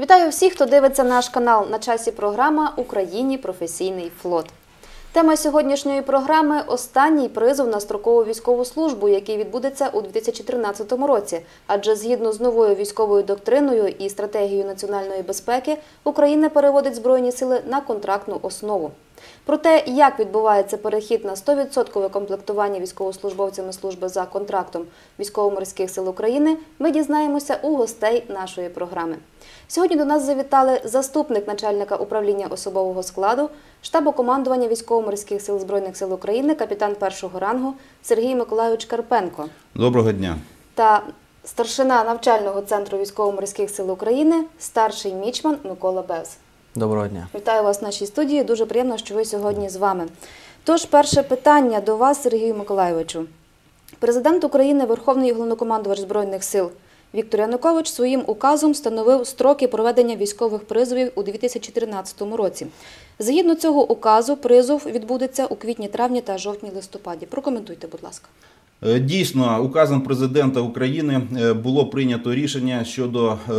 Вітаю всіх, хто дивиться наш канал. На часі програма Україні професійний флот. Тема сьогоднішньої програми останній призов на строкову військову службу, який відбудеться у 2013 році. Адже згідно з новою військовою доктриною і стратегією національної безпеки Україна переводить збройні сили на контрактну основу. Про те, як відбувається перехід на 100% комплектування військовослужбовцями служби за контрактом військово-морських сил України, ми дізнаємося у гостей нашої програми. Сьогодні до нас завітали заступник начальника управління особового складу штабу командування військово-морських сил Збройних сил України, капітан першого рангу Сергій Миколайович Карпенко Доброго дня. та старшина навчального центру військово-морських сил України, старший мічман Микола Бевс. Доброго дня. Вітаю вас в нашій студії. Дуже приємно, що ви сьогодні з вами. Тож, перше питання до вас, Сергію Миколайовичу. Президент України, Верховний головнокомандувач Збройних сил Віктор Янукович своїм указом встановив строки проведення військових призовів у 2014 році. Згідно цього указу, призов відбудеться у квітні, травні та жовтні листопаді. Прокоментуйте, будь ласка. Е, Дійсно, указом президента України е, було прийнято рішення щодо е,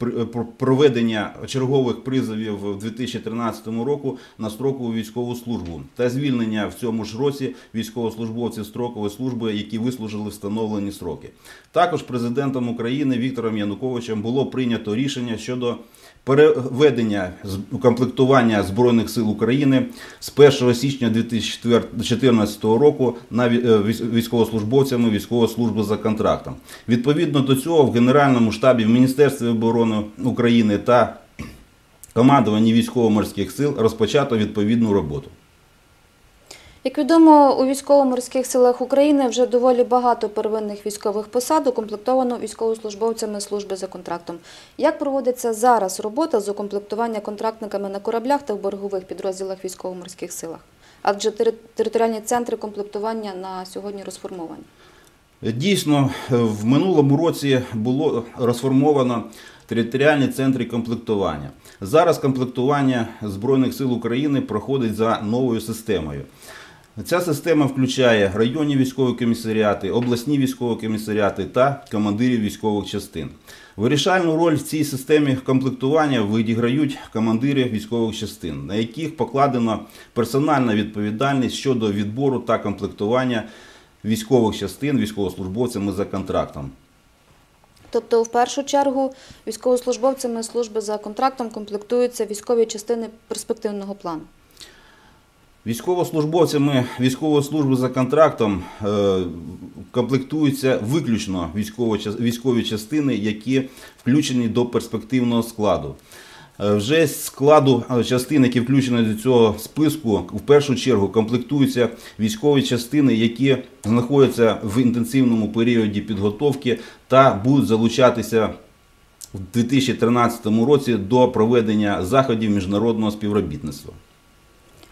пр- пр- проведення чергових призовів в 2013 року на строкову військову службу та звільнення в цьому ж році військовослужбовців строкової служби, які вислужили встановлені сроки. Також президентом України Віктором Януковичем було прийнято рішення щодо переведення з- комплектування Збройних сил України з 1 січня 2014 року на ві- військовослужбовцями військової служби за контрактом. Відповідно до цього в Генеральному штабі в Міністерстві оборони України та командуванні військово-морських сил розпочато відповідну роботу. Як відомо, у військово-морських силах України вже доволі багато первинних військових посад укомплектовано військовослужбовцями служби за контрактом. Як проводиться зараз робота з укомплектування контрактниками на кораблях та в боргових підрозділах військово-морських силах? Адже тери- територіальні центри комплектування на сьогодні розформовані. Дійсно, в минулому році було розформовано територіальні центри комплектування. Зараз комплектування Збройних сил України проходить за новою системою. Ця система включає районні військові комісаріати, обласні військові комісаріати та командирів військових частин. Вирішальну роль в цій системі комплектування відіграють командири військових частин, на яких покладено персональна відповідальність щодо відбору та комплектування військових частин військовослужбовцями за контрактом. Тобто, в першу чергу, військовослужбовцями служби за контрактом комплектуються військові частини перспективного плану. Військовослужбовцями військової служби за контрактом е, комплектуються виключно військові, час- частини, які включені до перспективного складу. Е, Вже з складу е, частин, які включені до цього списку, в першу чергу комплектуються військові частини, які знаходяться в інтенсивному періоді підготовки та будуть залучатися в 2013 році до проведення заходів міжнародного співробітництва.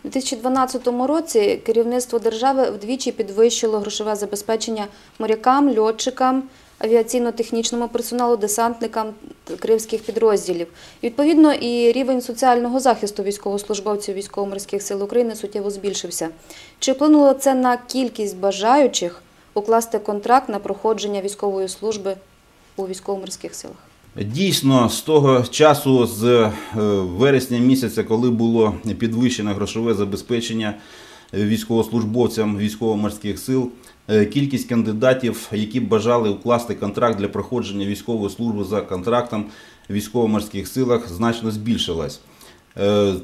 У 2012 році керівництво держави вдвічі підвищило грошове забезпечення морякам, льотчикам, авіаційно-технічному персоналу, десантникам кривських підрозділів. Відповідно, і рівень соціального захисту військовослужбовців військово-морських сил України суттєво збільшився. Чи вплинуло це на кількість бажаючих укласти контракт на проходження військової служби у військово-морських силах? Дійсно, з того часу, з е, вересня місяця, коли було підвищено грошове забезпечення е, військовослужбовцям військово-морських сил, е, кількість кандидатів, які бажали укласти контракт для проходження військової служби за контрактом військово-морських силах, значно збільшилась.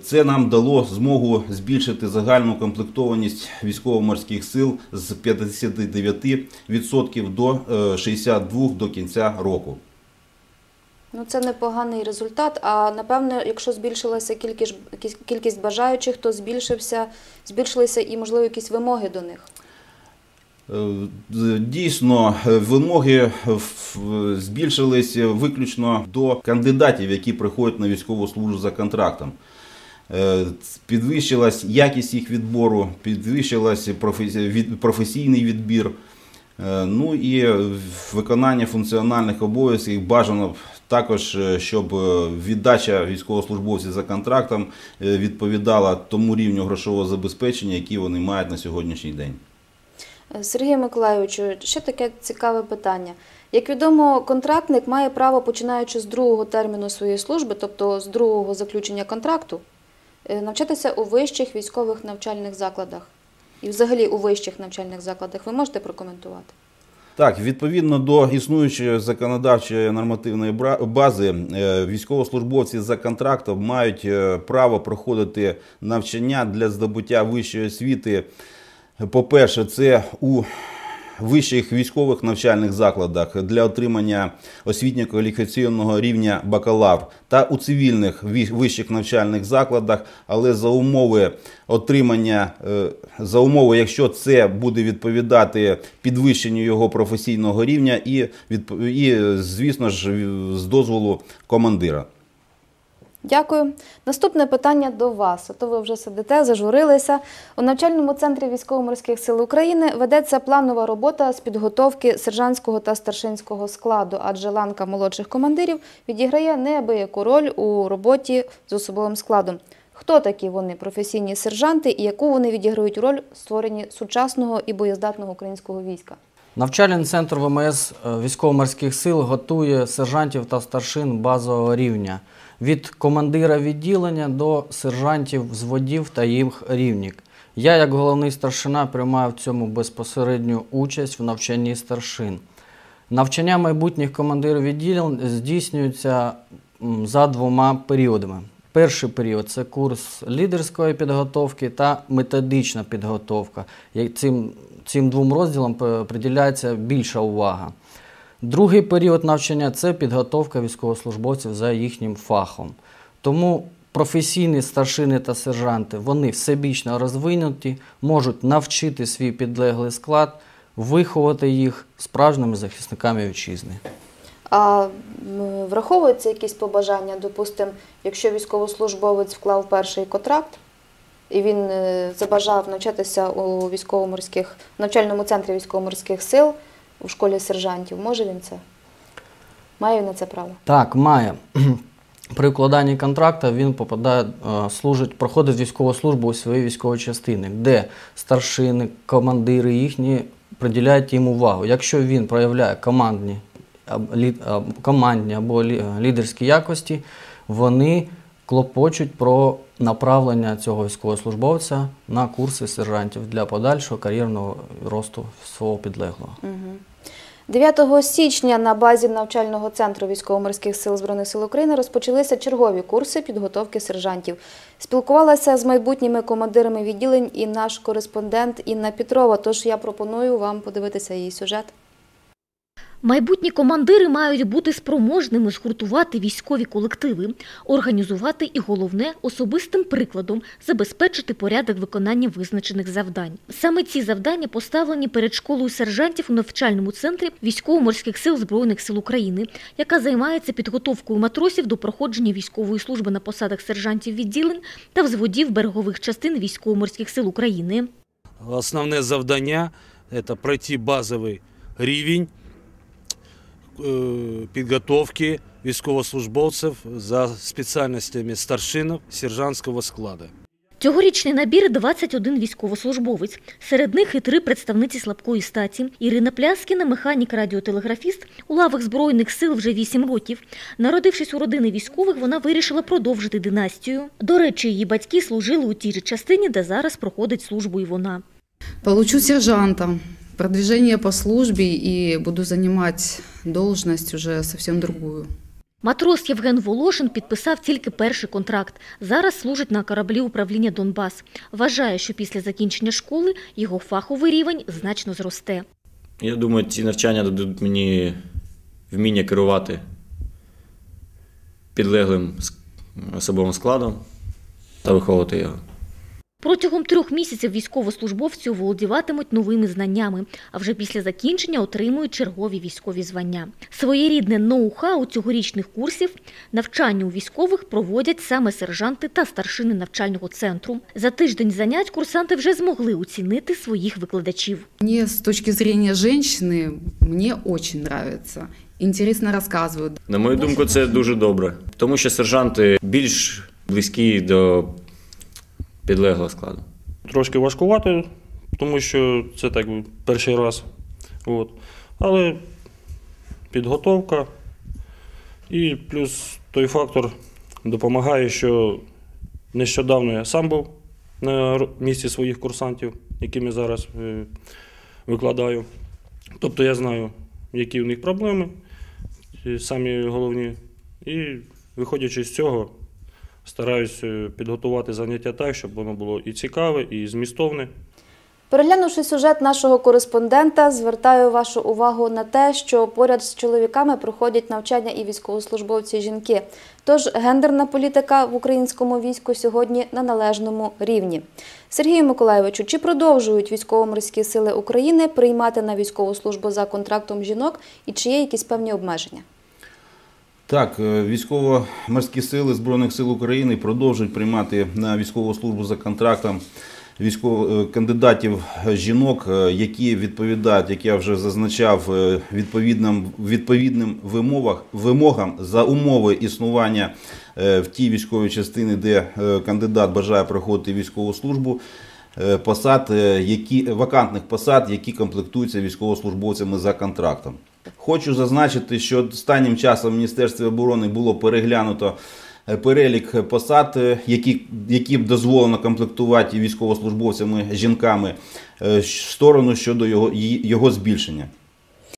Це нам дало змогу збільшити загальну комплектованість військово-морських сил з 59% до е, 62% до кінця року. Ну, це непоганий результат. А напевне, якщо збільшилася кількість, кількість бажаючих, то збільшився, збільшилися і, можливо, якісь вимоги до них. Е, Дійсно, вимоги збільшились виключно до кандидатів, які приходять на військову службу за контрактом. Е, Підвищилась якість їх відбору, підвищилась професійний відбір. Е, Ну і виконання функціональних обов'язків бажано також, е, щоб е, віддача військовослужбовців за контрактом е, відповідала тому рівню грошового забезпечення, який вони мають на сьогоднішній день. Сергію Миколайовичу, ще таке цікаве питання. Як відомо, контрактник має право, починаючи з другого терміну своєї служби, тобто з другого заключення контракту, навчатися у вищих військових навчальних закладах. І взагалі у вищих навчальних закладах ви можете прокоментувати? Так, відповідно до існуючої законодавчої нормативної бази, е, військовослужбовці за контрактом мають е, право проходити навчання для здобуття вищої освіти. По-перше, це у вищих військових навчальних закладах для отримання освітньо-кваліфікаційного рівня бакалавр та у цивільних ві- вищих навчальних закладах, але за умови отримання, е, за умови, якщо це буде відповідати підвищенню його професійного рівня і, і звісно ж, з дозволу командира. Дякую. Наступне питання до вас. А то ви вже сидите, зажурилися. У навчальному центрі військово-морських сил України ведеться планова робота з підготовки сержантського та старшинського складу, адже ланка молодших командирів відіграє неабияку роль у роботі з особовим складом. Хто такі вони, професійні сержанти, і яку вони відіграють роль в створенні сучасного і боєздатного українського війська? Навчальний центр ВМС е, військово-морських сил готує сержантів та старшин базового рівня від командира відділення до сержантів, взводів та їх рівнік. Я, як головний старшина, приймаю в цьому безпосередню участь в навчанні старшин. Навчання майбутніх командирів відділень здійснюється за двома періодами. Перший період це курс лідерської підготовки та методична підготовка. Цим, цим двом розділам е, приділяється більша увага. Другий період навчання це підготовка військовослужбовців за їхнім фахом. Тому професійні старшини та сержанти вони всебічно розвинуті, можуть навчити свій підлеглий склад, виховати їх справжніми захисниками вітчизни. А враховуються якісь побажання, допустимо, якщо військовослужбовець вклав перший контракт і він е, забажав навчатися у військово-морських навчальному центрі військово-морських сил у школі сержантів, може він це? Має він на це право? Так, має. При укладанні контракту він попадає, е, служить, проходить військову службу у своїй військовій частині, де старшини, командири їхні приділяють їм увагу. Якщо він проявляє командні, командні або лі- лідерські якості, вони клопочуть про направлення цього військовослужбовця на курси сержантів для подальшого кар'єрного росту свого підлеглого. 9 січня на базі навчального центру військово-морських сил Збройних сил України розпочалися чергові курси підготовки сержантів. Спілкувалася з майбутніми командирами відділень і наш кореспондент Інна Петрова. Тож я пропоную вам подивитися її сюжет. Майбутні командири мають бути спроможними згуртувати військові колективи, організувати і головне особистим прикладом забезпечити порядок виконання визначених завдань. Саме ці завдання поставлені перед школою сержантів у навчальному центрі військово-морських сил збройних сил України, яка займається підготовкою матросів до проходження військової служби на посадах сержантів відділень та взводів берегових частин військово-морських сил України. Основне завдання це пройти базовий рівень підготовки військовослужбовців за спеціальностями старшинів сержантського складу. Цьогорічний набір 21 військовослужбовець. Серед них і три представниці слабкої статі. Ірина Пляскіна, механік радіотелеграфіст, у лавах Збройних сил вже 8 років. Народившись у родини військових, вона вирішила продовжити династію. До речі, її батьки служили у тій же частині, де зараз проходить службу і вона. Получу сержанта, продвижение по службе и буду занимать должность уже совсем другую. Матрос Євген Волошин підписав тільки перший контракт. Зараз служить на кораблі управління Донбас. Вважає, що після закінчення школи його фаховий рівень значно зросте. Я думаю, ці навчання дадуть мені вміння керувати підлеглим особовим складом та виховувати його. Протягом трьох місяців військовослужбовці оволодіватимуть новими знаннями, а вже після закінчення отримують чергові військові звання. Своєрідне ноу-хау цьогорічних курсів навчання у військових проводять саме сержанти та старшини навчального центру. За тиждень занять курсанти вже змогли оцінити своїх викладачів. Мне с точки зрения женщины, мне очень нравится. Интересно рассказывают. На мою думку, це дуже добре, тому що сержанти більш близькі до підлеглого складу. Трошки важкувато, тому що це так перший раз. От. Але підготовка і плюс той фактор допомагає, що нещодавно я сам був на місці своїх курсантів, якими зараз е, викладаю. Тобто я знаю, які у них проблеми, самі головні. І виходячи з цього, стараюсь е, підготувати заняття так, щоб воно було і цікаве, і змістовне. Переглянувши сюжет нашого кореспондента, звертаю вашу увагу на те, що поряд з чоловіками проходять навчання і військовослужбовці жінки. Тож гендерна політика в українському війську сьогодні на належному рівні. Сергію Миколайовичу, чи продовжують військово-морські сили України приймати на військову службу за контрактом жінок і чи є якісь певні обмеження? Так, е, військово-морські сили Збройних сил України продовжують приймати на військову службу за контрактом військово е, кандидатів жінок, е, які відповідають, як я вже зазначав, відповідним відповідним вимогах, вимогам за умови існування в тій військовій частині, де кандидат бажає проходити військову службу. Посад, які вакантних посад, які комплектуються військовослужбовцями за контрактом. Хочу зазначити, що останнім часом в Міністерстві оборони було переглянуто е, перелік посад, е, які, які б дозволено комплектувати військовослужбовцями жінками е, в сторону щодо його, його збільшення.